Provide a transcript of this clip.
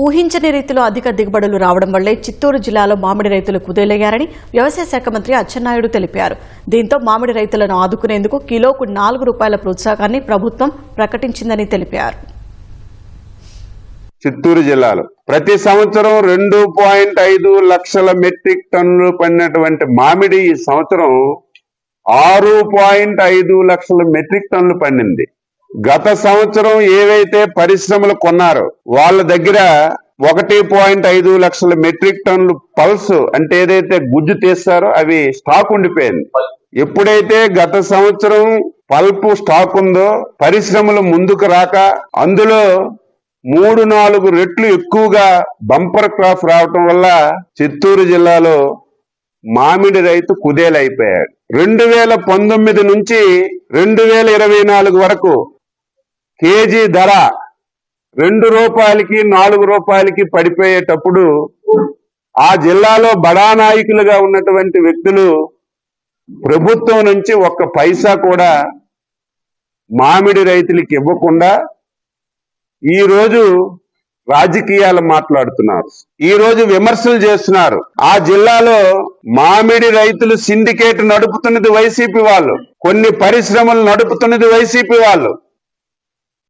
ఊహించని రీతిలో అధిక దిగుబడులు రావడం వల్లే చిత్తూరు జిల్లాలో మామిడి రైతులు కుదేలయ్యారని వ్యవసాయ శాఖ మంత్రి అచ్చెన్నాయుడు తెలిపారు. దీంతో మామిడి రైతులను ఆదుకునేందుకు కిలోకు నాలుగు రూపాయల ప్రోత్సాహాన్ని ప్రభుత్వం ప్రకటించిందని తెలిపారు. చిత్తూరు జిల్లాలో ప్రతి సంవత్సరం రెండు పాయింట్ ఐదు లక్షల మెట్రిక్ టన్నులు పడినటువంటి మామిడి ఈ సంవత్సరం ఆరు పాయింట్ ఐదు లక్షల మెట్రిక్ టన్నులు పండింది. గత సంవత్సరం ఏవైతే పరిశ్రమలు కొన్నారో వాళ్ళ దగ్గర ఒకటి పాయింట్ ఐదు లక్షల మెట్రిక్ టన్నులు పల్స్ అంటే ఏదైతే గుజ్జు తీస్తారో అవి స్టాక్ ఉండిపోయింది. ఎప్పుడైతే గత సంవత్సరం పల్పు స్టాక్ ఉందో పరిశ్రమలు ముందుకు రాక అందులో మూడు నాలుగు రెట్లు ఎక్కువగా బంపర్ క్రాప్ రావటం వల్ల చిత్తూరు జిల్లాలో మామిడి రైతు కుదేలైపోయాడు. రెండు వేల పంతొమ్మిది నుంచి రెండు వేల ఇరవై నాలుగు వరకు కేజీ ధర రెండు రూపాయలకి నాలుగు రూపాయలకి పడిపోయేటప్పుడు ఆ జిల్లాలో బడా నాయకులుగా ఉన్నటువంటి వ్యక్తులు ప్రభుత్వం నుంచి ఒక్క పైసా కూడా మామిడి రైతులకి ఇవ్వకుండా ఈ రోజు రాజకీయాలు మాట్లాడుతున్నారు. ఈ రోజు విమర్శలు చేస్తున్నారు. ఆ జిల్లాలో మామిడి రైతులు సిండికేట్ నడుపుతున్నది వైసీపీ వాళ్ళు. కొన్ని పరిశ్రమలు నడుపుతున్నది వైసీపీ వాళ్ళు.